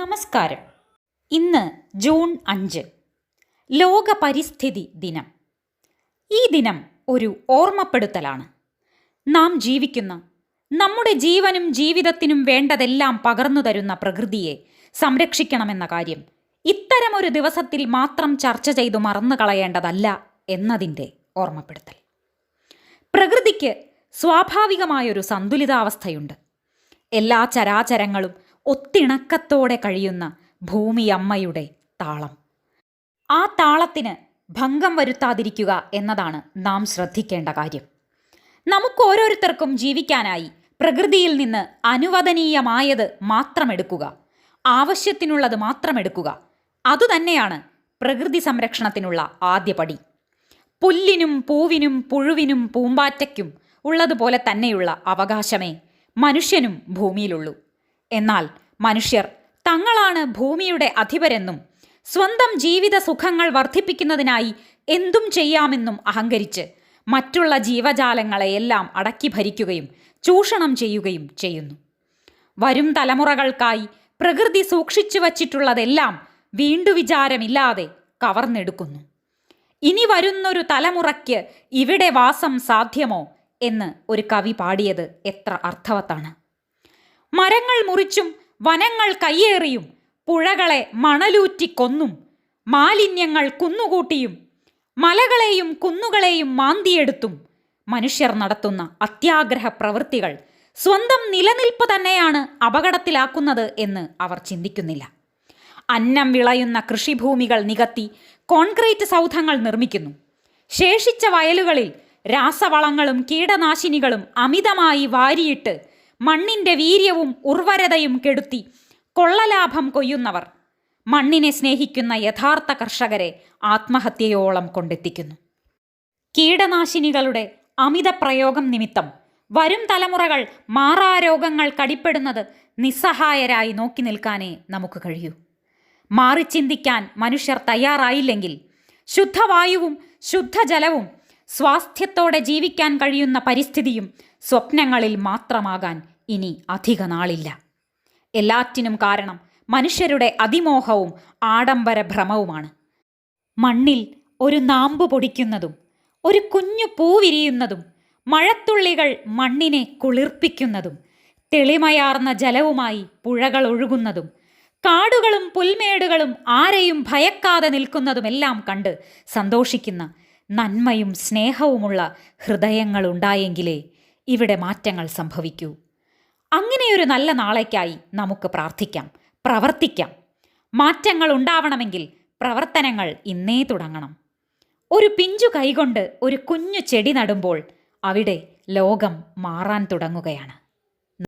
നമസ്കാരം. ഇന്ന് ജൂൺ അഞ്ച്. ലോക പരിസ്ഥിതി ദിനം. ഈ ദിനം ഒരു ഓർമ്മപ്പെടുത്തലാണ്. നാം ജീവിക്കുന്ന നമ്മുടെ ജീവനും ജീവിതത്തിനും വേണ്ടതെല്ലാം പകർന്നു തരുന്ന പ്രകൃതിയെ സംരക്ഷിക്കണമെന്ന കാര്യം ഇത്തരമൊരു ദിവസത്തിൽ മാത്രം ചർച്ച ചെയ്തു മറന്നു കളയേണ്ടതല്ല എന്നതിന്റെ ഓർമ്മപ്പെടുത്തൽ. പ്രകൃതിക്ക് സ്വാഭാവികമായൊരു സന്തുലിതാവസ്ഥയുണ്ട്. എല്ലാ ചരാചരങ്ങളും ഒത്തിണക്കത്തോടെ കഴിയുന്ന ഭൂമിയമ്മയുടെ താളം. ആ താളത്തിന് ഭംഗം വരുത്താതിരിക്കുക എന്നതാണ് നാം ശ്രദ്ധിക്കേണ്ട കാര്യം. നമുക്ക് ഓരോരുത്തർക്കും ജീവിക്കാനായി പ്രകൃതിയിൽ നിന്ന് അനുവദനീയമായത് മാത്രമെടുക്കുക ആവശ്യത്തിനുള്ളത് മാത്രമെടുക്കുക. അതുതന്നെയാണ് പ്രകൃതി സംരക്ഷണത്തിനുള്ള ആദ്യപടി പുല്ലിനും പൂവിനും പുഴുവിനും പൂമ്പാറ്റയ്ക്കും ഉള്ളതുപോലെ തന്നെയുള്ള അവകാശമേ മനുഷ്യനും ഭൂമിയിലുള്ളൂ. എന്നാൽ മനുഷ്യർ തങ്ങളാണ് ഭൂമിയുടെ അധിപരെന്നും സ്വന്തം ജീവിത സുഖങ്ങൾ വർദ്ധിപ്പിക്കുന്നതിനായി എന്തും ചെയ്യാമെന്നും അഹങ്കരിച്ച് മറ്റുള്ള ജീവജാലങ്ങളെയെല്ലാം അടക്കി ഭരിക്കുകയും ചൂഷണം ചെയ്യുകയും ചെയ്യുന്നു. വരും തലമുറകൾക്കായി പ്രകൃതി സൂക്ഷിച്ചു വച്ചിട്ടുള്ളതെല്ലാം വീണ്ടു വിചാരമില്ലാതെ കവർന്നെടുക്കുന്നു. ഇനി വരുന്നൊരു തലമുറയ്ക്ക് ഇവിടെ വാസം സാധ്യമോ എന്ന് ഒരു കവി പാടിയത് എത്ര അർത്ഥവത്താണ്. മരങ്ങൾ മുറിച്ചും വനങ്ങൾ കയ്യേറിയും പുഴകളെ മണലൂറ്റി കൊന്നും മാലിന്യങ്ങൾ കുന്നുകൂട്ടിയും മലകളെയും കുന്നുകളെയും മാന്തിയെടുത്തും മനുഷ്യർ നടത്തുന്ന അത്യാഗ്രഹ പ്രവൃത്തികൾ സ്വന്തം നിലനിൽപ്പ് തന്നെയാണ് അപകടത്തിലാക്കുന്നത് എന്ന് അവർ ചിന്തിക്കുന്നില്ല. അന്നം വിളയുന്ന കൃഷിഭൂമികൾ നികത്തി കോൺക്രീറ്റ് സൗധങ്ങൾ നിർമ്മിക്കുന്നു. ശേഷിച്ച വയലുകളിൽ രാസവളങ്ങളും കീടനാശിനികളും അമിതമായി വാരിയിട്ട് മണ്ണിന്റെ വീര്യവും ഉർവരതയും കെടുത്തി കൊള്ളലാഭം കൊയ്യുന്നവർ. മണ്ണിനെ സ്നേഹിക്കുന്ന യഥാർത്ഥ കർഷകരെ ആത്മഹത്യയോളം കൊണ്ടെത്തിക്കുന്നു. കീടനാശിനികളുടെ അമിത പ്രയോഗം നിമിത്തം വരും തലമുറകൾ മാറാരോഗങ്ങൾ കടിപ്പെടുന്നത് നിസ്സഹായരായി നോക്കി നിൽക്കാനേ നമുക്ക് കഴിയൂ. മാറി ചിന്തിക്കാൻ മനുഷ്യർ തയ്യാറായില്ലെങ്കിൽ ശുദ്ധവായുവും ശുദ്ധജലവും സ്വാസ്ഥ്യത്തോടെ ജീവിക്കാൻ കഴിയുന്ന പരിസ്ഥിതിയും സ്വപ്നങ്ങളിൽ മാത്രമാകാൻ ഇനി അധിക നാളില്ല. എല്ലാറ്റിനും കാരണം മനുഷ്യരുടെ അതിമോഹവും ആഡംബര ഭ്രമവുമാണ്. മണ്ണിൽ ഒരു നാമ്പ് പൊടിക്കുന്നതും ഒരു കുഞ്ഞു പൂവിരിയുന്നതും മഴത്തുള്ളികൾ മണ്ണിനെ കുളിർപ്പിക്കുന്നതും തെളിമയാർന്ന ജലവുമായി പുഴകൾ ഒഴുകുന്നതും കാടുകളും പുൽമേടുകളും ആരെയും ഭയക്കാതെ നിൽക്കുന്നതുമെല്ലാം കണ്ട് സന്തോഷിക്കുന്ന നന്മയും സ്നേഹവുമുള്ള ഹൃദയങ്ങളുണ്ടായെങ്കിലേ ഇവിടെ മാറ്റങ്ങൾ സംഭവിക്കൂ. അങ്ങനെയൊരു നല്ല നാളേക്കായി നമുക്ക് പ്രാർത്ഥിക്കാം പ്രവർത്തിക്കാം. മാറ്റങ്ങൾ ഉണ്ടാവണമെങ്കിൽ പ്രവർത്തനങ്ങൾ ഇന്നേ തുടങ്ങണം. ഒരു പിഞ്ചു കൈകൊണ്ട് ഒരു കുഞ്ഞു ചെടി നടുമ്പോൾ അവിടെ ലോകം മാറാൻ തുടങ്ങുകയാണ്.